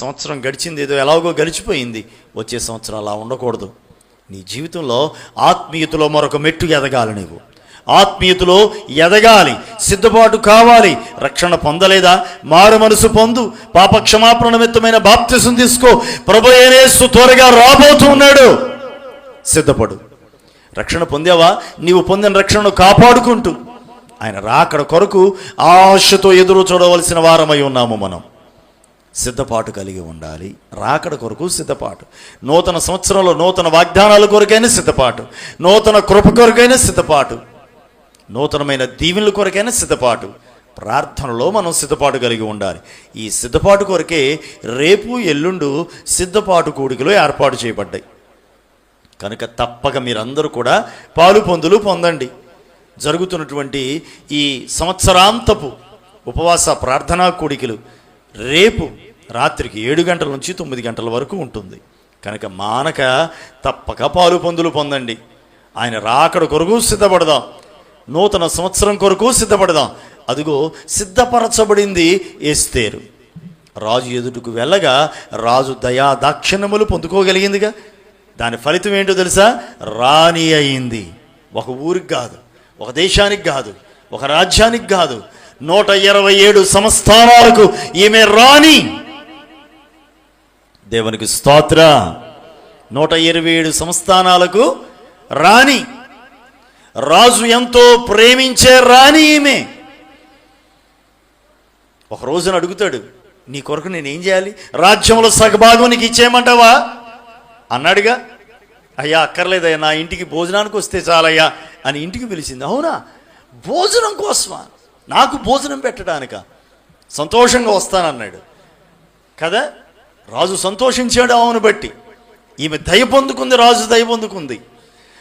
సంవత్సరం గడిచింది ఏదో ఎలాగో గడిచిపోయింది. వచ్చే సంవత్సరం అలా ఉండకూడదు. నీ జీవితంలో ఆత్మీయతలో మరొక మెట్టు ఎదగాలి నీవు. ఆత్మీయతలో ఎదగాలి. సిద్ధపాటు కావాలి. రక్షణ పొందలేదా? మారు మనసు పొందు. పాప క్షమాపణ నిమిత్తమైన బాప్తిసం తీసుకో. ప్రభు త్వరగా రాబోతున్నాడు సిద్ధపడు. రక్షణ పొందావా? నీవు పొందిన రక్షణను కాపాడుకుంటూ. ఆయన రాకడ కొరకు ఆశతో ఎదురు చూడవలసిన వారమై ఉన్నాము మనం. సిద్ధపాటు కలిగి ఉండాలి. రాకడ కొరకు సిద్ధపాటు. నూతన సంవత్సరంలో నూతన వాగ్దానాల కొరకైన సిద్ధపాటు. నూతన కృప కొరకైన సిద్ధపాటు. నూతనమైన దీవెనల కొరకైన సిద్ధపాటు. ప్రార్థనలో మనం సిద్ధపాటు కలిగి ఉండాలి. ఈ సిద్ధపాటు కొరకే రేపు ఎల్లుండు సిద్ధపాటు కూడికలో ఏర్పాటు చేయబడ్డాయి. కనుక తప్పక మీరందరూ కూడా పాలు పొందులు పొందండి. జరుగుతున్నటువంటి ఈ సంవత్సరాంతపు ఉపవాస ప్రార్థనా కూడికలు రేపు రాత్రికి ఏడు గంటల నుంచి తొమ్మిది గంటల వరకు ఉంటుంది. కనుక మానక తప్పక పాలు పందులు పొందండి. ఆయన రాకడ కొరకు సిద్ధపడదాం. నూతన సంవత్సరం కొరకు సిద్ధపడదాం. అదిగో సిద్ధపరచబడింది ఎస్తేరు రాజు ఎదుటకు వెళ్ళగా రాజు దయా దాక్షిణ్యములు పొందుకోగలిగిందిగా. దాని ఫలితం ఏంటో తెలుసా? రాణి అయింది. ఒక ఊరికి కాదు ఒక దేశానికి కాదు ఒక రాజ్యానికి కాదు. నూట ఇరవై ఏడు సంస్థానాలకు ఈమె రాణి. దేవునికి స్తోత్ర. నూట ఇరవై ఏడు సంస్థానాలకు రాణి. రాజు ఎంతో ప్రేమించే రాణి ఈమె. ఒక రోజున అడుగుతాడు నీ కొరకు నేను ఏం చేయాలి? రాజ్యంలో సగభాగం నీకు ఇచ్చేయమంటావా? అన్నాడుగా అయ్యా అక్కర్లేదయ్యా నా ఇంటికి భోజనానికి వస్తే చాలయ్యా అని ఇంటికి పిలిచింది. అవునా? భోజనం కోసమా? నాకు భోజనం పెట్టడానిక? సంతోషంగా వస్తానన్నాడు. కదా? రాజు సంతోషించాడు ఆమెను బట్టి. ఈమె దయ పొందుకుంది రాజు దయ పొందుకుంది.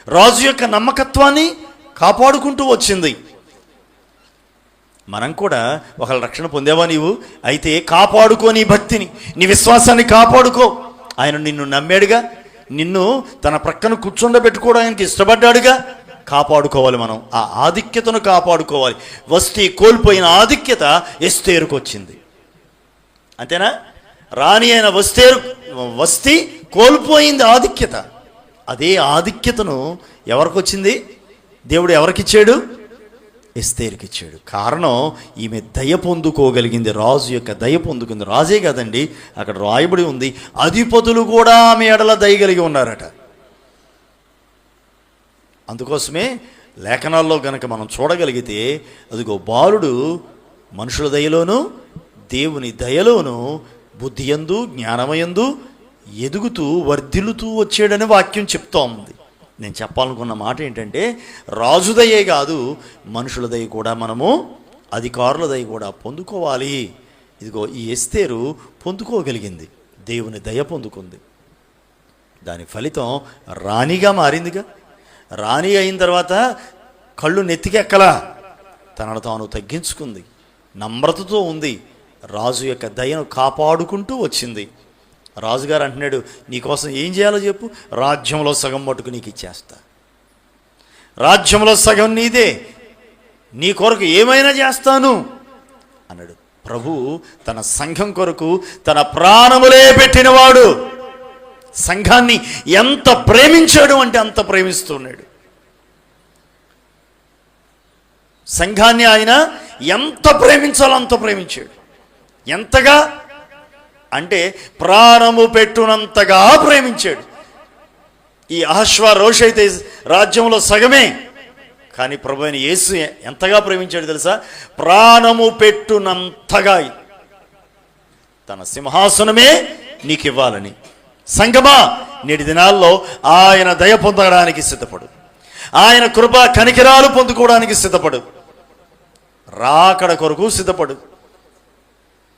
రాజు యొక్క నమ్మకత్వాన్ని కాపాడుకుంటూ వచ్చింది. మనం కూడా ఒకళ్ళ రక్షణ పొందేవా నీవు? అయితే కాపాడుకో నీ భక్తిని నీ విశ్వాసాన్ని కాపాడుకో. ఆయన నిన్ను నమ్మాడుగా నిన్ను తన ప్రక్కన కూర్చుండబెట్టుకోవడానికి ఇష్టపడ్డాడుగా. కాపాడుకోవాలి మనం. ఆ ఆధిక్యతను కాపాడుకోవాలి. వస్తీ కోల్పోయిన ఆధిక్యత ఎస్తేరుకొచ్చింది. అంతేనా? రాణి అయిన వస్తేరు వస్తే కోల్పోయింది ఆధిక్యత. అదే ఆధిక్యతను ఎవరికి వచ్చింది దేవుడు ఎవరికిచ్చాడు? ఎస్తేరుకి ఇచ్చాడు కారణం ఈమె దయ పొందుకోగలిగింది. రాజు యొక్క దయ పొందుకుంది. రాజే కదండి అక్కడ రాయబడి ఉంది. అధిపతులు కూడా ఆమె ఎడల దయ కలిగి ఉన్నారట. అందుకోసమే లేఖనాల్లో గనక మనం చూడగలిగితే అదిగో బాలుడు మనుషుల దయలోను దేవుని దయలోను బుద్ధియందు జ్ఞానమయందు ఎదుగుతూ వర్ధిల్లుతూ వచ్చాడని వాక్యం చెప్తా ఉంది నేను చెప్పాలనుకున్న మాట ఏంటంటే రాజుదయే కాదు మనుషులదయ కూడా మనము అధికారులదయ కూడా పొందుకోవాలి. ఇదిగో ఈ ఎస్తేరు పొందుకోగలిగింది. దేవుని దయ పొందుకుంది. దాని ఫలితం రాణిగా మారిందిగా. రాణి అయిన తర్వాత కళ్ళు నెత్తికెక్కలా. తనను తాను తగ్గించుకుంది. నమ్రతతో ఉంది. రాజు యొక్క దయను కాపాడుకుంటూ వచ్చింది. రాజుగారు అంటున్నాడు నీకోసం ఏం చేయాలో చెప్పు రాజ్యంలో సగం మటుకు నీకు ఇచ్చేస్తా. రాజ్యంలో సగం నీదే నీ కొరకు ఏమైనా చేస్తాను. అన్నాడు. ప్రభు తన సంఘం కొరకు తన ప్రాణములే పెట్టినవాడు. సంఘాన్ని ఎంత ప్రేమించాడు అంటే అంత ప్రేమిస్తున్నాడు. సంఘాన్ని ఆయన ఎంత ప్రేమించాలో అంత ప్రేమించాడు. ఎంతగా? అంటే ప్రాణము పెట్టునంతగా ప్రేమించాడు. ఈ అహశ్వ రోష్ అయితే రాజ్యంలో సగమే. కానీ ప్రభు అయిన యేసు ఎంతగా ప్రేమించాడు తెలుసా? ప్రాణము పెట్టునంతగా. తన సింహాసనమే నీకు ఇవ్వాలని సంగమా నేటి దినాల్లో ఆయన దయ పొందడానికి సిద్ధపడు. ఆయన కృప కనికిరాలు పొందుకోవడానికి సిద్ధపడు. రాకడ కొరకు సిద్ధపడు.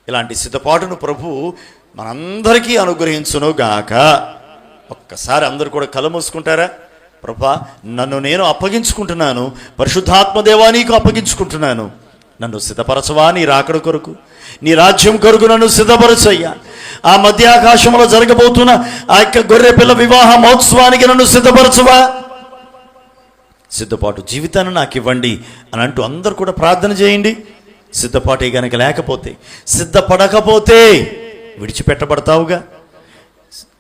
ఇలాంటి సిద్ధపాటును ప్రభు మనందరికీ అనుగ్రహించును గాక. ఒక్కసారి అందరూ కూడా కళ్ళు మూసుకుంటారా? ప్రభా నన్ను నేను అప్పగించుకుంటున్నాను. పరిశుద్ధాత్మదేవా నీకు అప్పగించుకుంటున్నాను. నన్ను సిద్ధపరచవా నీ రాకడ కొరకు? నీ రాజ్యం కొరకు నన్ను సిద్ధపరచయ్యా. ఆ మధ్య ఆకాశంలో జరగబోతున్న ఆ యొక్క గొర్రె పిల్ల వివాహ మహోత్సవానికి నన్ను సిద్ధపరచవా? సిద్ధపాటు జీవితాన్ని నాకు ఇవ్వండి అని అంటూ అందరు కూడా ప్రార్థన చేయండి. సిద్ధపాటి గనక లేకపోతే సిద్ధపడకపోతే విడిచిపెట్టబడతావుగా?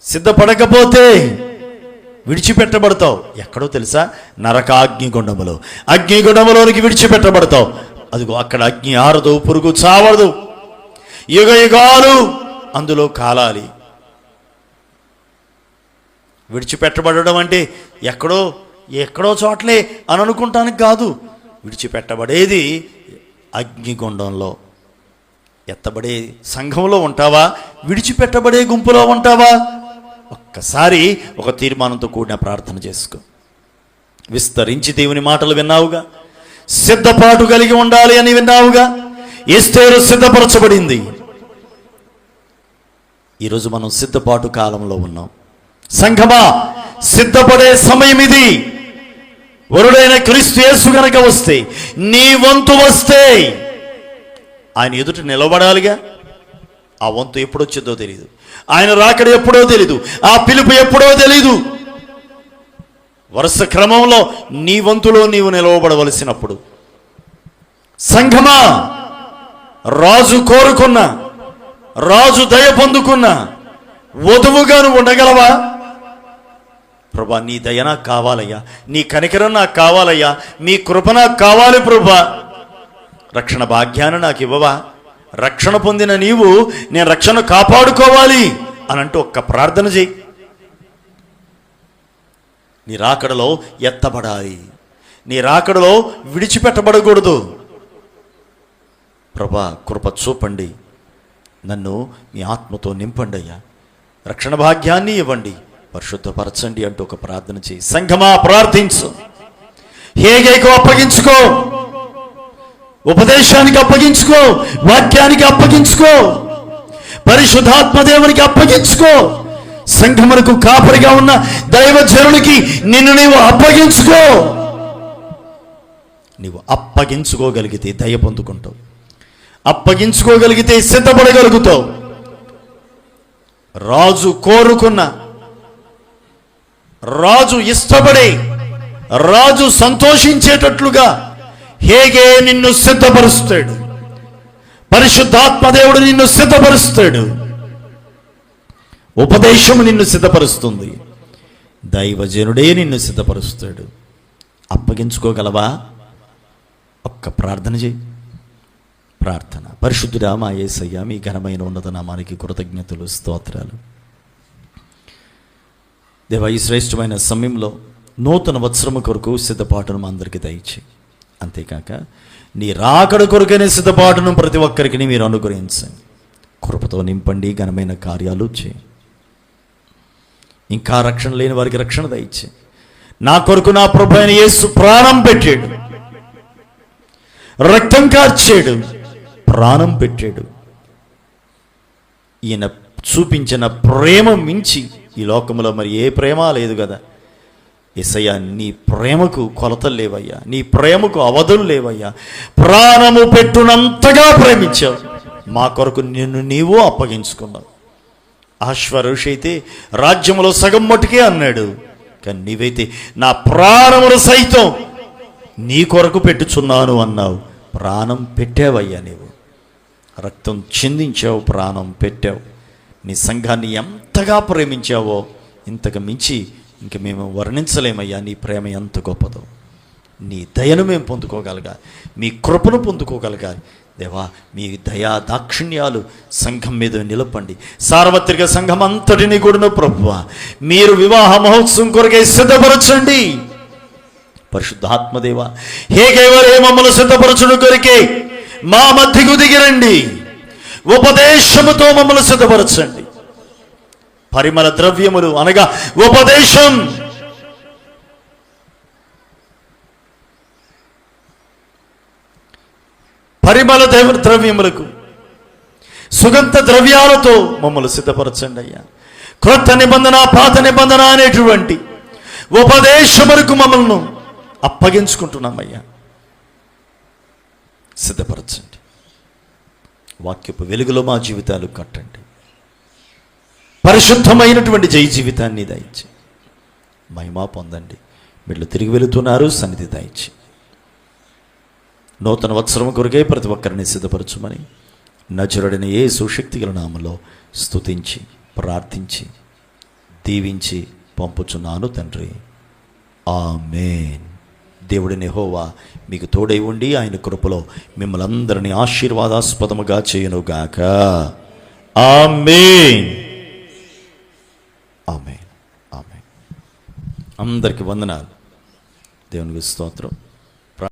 సిద్ధపడకపోతే విడిచిపెట్టబడతావు. ఎక్కడో తెలుసా? నరక అగ్నిగుండములో అగ్నిగుండములోనికి విడిచిపెట్టబడతావు. అదిగో అక్కడ అగ్ని ఆరదు పురుగు చావదు. యుగ యుగాలు అందులో కాలాలి. విడిచిపెట్టబడడం అంటే ఎక్కడో ఎక్కడో చోట్లే అని అనుకుంటానికి కాదు. విడిచిపెట్టబడేది అగ్నిగుండంలో ఎత్తబడే సంఘంలో ఉంటావా? విడిచిపెట్టబడే గుంపులో ఉంటావా? ఒక్కసారి ఒక తీర్మానంతో కూడిన ప్రార్థన చేసుకో. విస్తరించి దేవుని మాటలు విన్నావుగా? సిద్ధపాటు కలిగి ఉండాలి అని విన్నావుగా? ఎస్తేరు సిద్ధపరచబడింది. ఈరోజు మనం సిద్ధపాటు కాలంలో ఉన్నాం. సంఘమా సిద్ధపడే సమయం ఇది. వరుడైన క్రీస్తు యేసు కనుక వస్తే నీ వంతు వస్తే ఆయన ఎదుట నిలబడాలిగా? ఆ వంతు ఎప్పుడొచ్చిందో తెలియదు ఆయన రాకడ ఎప్పుడో తెలీదు. ఆ పిలుపు ఎప్పుడో తెలీదు. వరుస క్రమంలో నీ వంతులో నీవు నిలవబడవలసినప్పుడు సంఘమా రాజు కోరుకున్న రాజు దయ పొందుకున్న వధువుగాను ఉండగలవా? ప్రభా నీ దయ నాకు కావాలయ్యా. నీ కనికరం నాకు కావాలయ్యా. నీ కృప నాకు కావాలి ప్రభా. రక్షణ భాగ్యాన్ని నాకు ఇవ్వవా? రక్షణ పొందిన నీవు నేను రక్షణ కాపాడుకోవాలి అని అంటూ ఒక్క ప్రార్థన చేయి నీ రాకడలో ఎత్తబడాలి. నీ రాకడలో విడిచిపెట్టబడకూడదు. ప్రభా కృప చూపండి. నన్ను మీ ఆత్మతో నింపండి అయ్యా. రక్షణ భాగ్యాన్ని ఇవ్వండి. పరిశుద్ధపరచండి అంటూ ఒక ప్రార్థన చేయి. సంఘమా ప్రార్థించు. హేగేకు అప్పగించుకో. ఉపదేశానికి అప్పగించుకో. వాక్యానికి అప్పగించుకో. పరిశుద్ధాత్మదేవునికి అప్పగించుకో. సంఘమునకు కాపరిగా ఉన్న దైవజనునికి నిన్ను నీవు అప్పగించుకో. నీవు అప్పగించుకోగలిగితే దయ పొందుకుంటావు. అప్పగించుకోగలిగితే సిద్ధపడగలుగుతావు. రాజు కోరుకున్న రాజు ఇష్టపడే రాజు సంతోషించేటట్లుగా హేగే నిన్ను సిద్ధపరుస్తాడు. పరిశుద్ధాత్మదేవుడు నిన్ను సిద్ధపరుస్తాడు. ఉపదేశము నిన్ను సిద్ధపరుస్తుంది. దైవజనుడే నిన్ను సిద్ధపరుస్తాడు. అప్పగించుకోగలవా? ఒక్క ప్రార్థన చేయి. ప్రార్థన. పరిశుద్ధుడా మా యేసయ్య మీ ఘనమైన ఉన్నత నామానికి కృతజ్ఞతలు స్తోత్రాలు. దేవ ఈ శ్రేష్టమైన సమయంలో నూతన వత్సరము కొరకు సిద్ధపాటును మా అందరికీ దయచి అంతేకాక నీ రాకడ కొరకైన సిద్ధపాటును ప్రతి ఒక్కరికి మీరు అనుగ్రహించండి. కృపతో నింపండి ఘనమైన కార్యాలు చేయి. ఇంకా రక్షణ లేని వారికి రక్షణ దయచే నా కొరకు నా ప్రభు అయిన యేసు ప్రాణం పెట్టాడు. రక్తం కార్చాడు. ప్రాణం పెట్టాడు. ఈయన చూపించిన ప్రేమ మించి ఈ లోకంలో మరి ఏ ప్రేమ లేదు కదా. ఎసయ్యా నీ ప్రేమకు కొలతలు లేవయ్యా. నీ ప్రేమకు అవధులు లేవయ్యా. ప్రాణము పెట్టునంతగా ప్రేమించావు. మా కొరకు నిన్ను నీవు అప్పగించుకున్నావు. ఆశ్వరుష్ అయితే రాజ్యములో సగం మటుకే అన్నాడు. కానీ నీవైతే నా ప్రాణములు సైతం నీ కొరకు పెట్టుచున్నాను అన్నావు. ప్రాణం పెట్టావయ్యా నీవు. రక్తం చిందించావు ప్రాణం పెట్టావు. నీ సంఘాన్ని ఎంతగా ప్రేమించావో ఇంతకు మించి ఇంక మేము వర్ణించలేమయ్యా నీ ప్రేమ ఎంత గొప్పదో. నీ దయను మేము పొందుకోగలగాలి. మీ కృపను పొందుకోగలగాలి. దేవా మీ దయా దాక్షిణ్యాలు సంఘం మీద నిలపండి. సార్వత్రిక సంఘం అంతటిని కూడాను ప్రభువ మీరు వివాహ మహోత్సవం కొరకై సిద్ధపరచండి. పరిశుద్ధాత్మదేవ హేకేవరే మమ్మల్ని సిద్ధపరచుడు కొరికే మా మధ్యకు దిగిరండి. ఉపదేశముతో మమ్మల్ని సిద్ధపరచండి. పరిమళ ద్రవ్యములు అనగా ఉపదేశం. పరిమళ దేవ ద్రవ్యములకు సుగంధ ద్రవ్యాలతో మమ్మల్ని సిద్ధపరచండి అయ్యా. క్రొత్త నిబంధన పాత నిబంధన అనేటువంటి ఉపదేశములకు మమ్మల్ని అప్పగించుకుంటున్నామయ్యా సిద్ధపరచండి. వాక్యపు వెలుగులో మా జీవితాలు కట్టండి. పరిశుద్ధమైనటువంటి జై జీవితాన్ని దయచి మహిమా పొందండి. వీళ్ళు తిరిగి వెళుతున్నారు సన్నిధి దయచి. నూతన వత్సరం కొరకే ప్రతి ఒక్కరిని సిద్ధపరచుమని నజరుడైన ఏ సుశక్తిగల నామలో స్తుతించి ప్రార్థించి దీవించి పంపుచున్నాను తండ్రి. ఆమెన్. దేవుడి నెహోవా మీకు తోడై ఉండి ఆయన కృపలో మిమ్మల్ని అందరినీ ఆశీర్వాదాస్పదముగా చేయనుగాక ఆమె ఆమె ఆమె అందరికి వందనాలు. దేవునికి స్తోత్రం.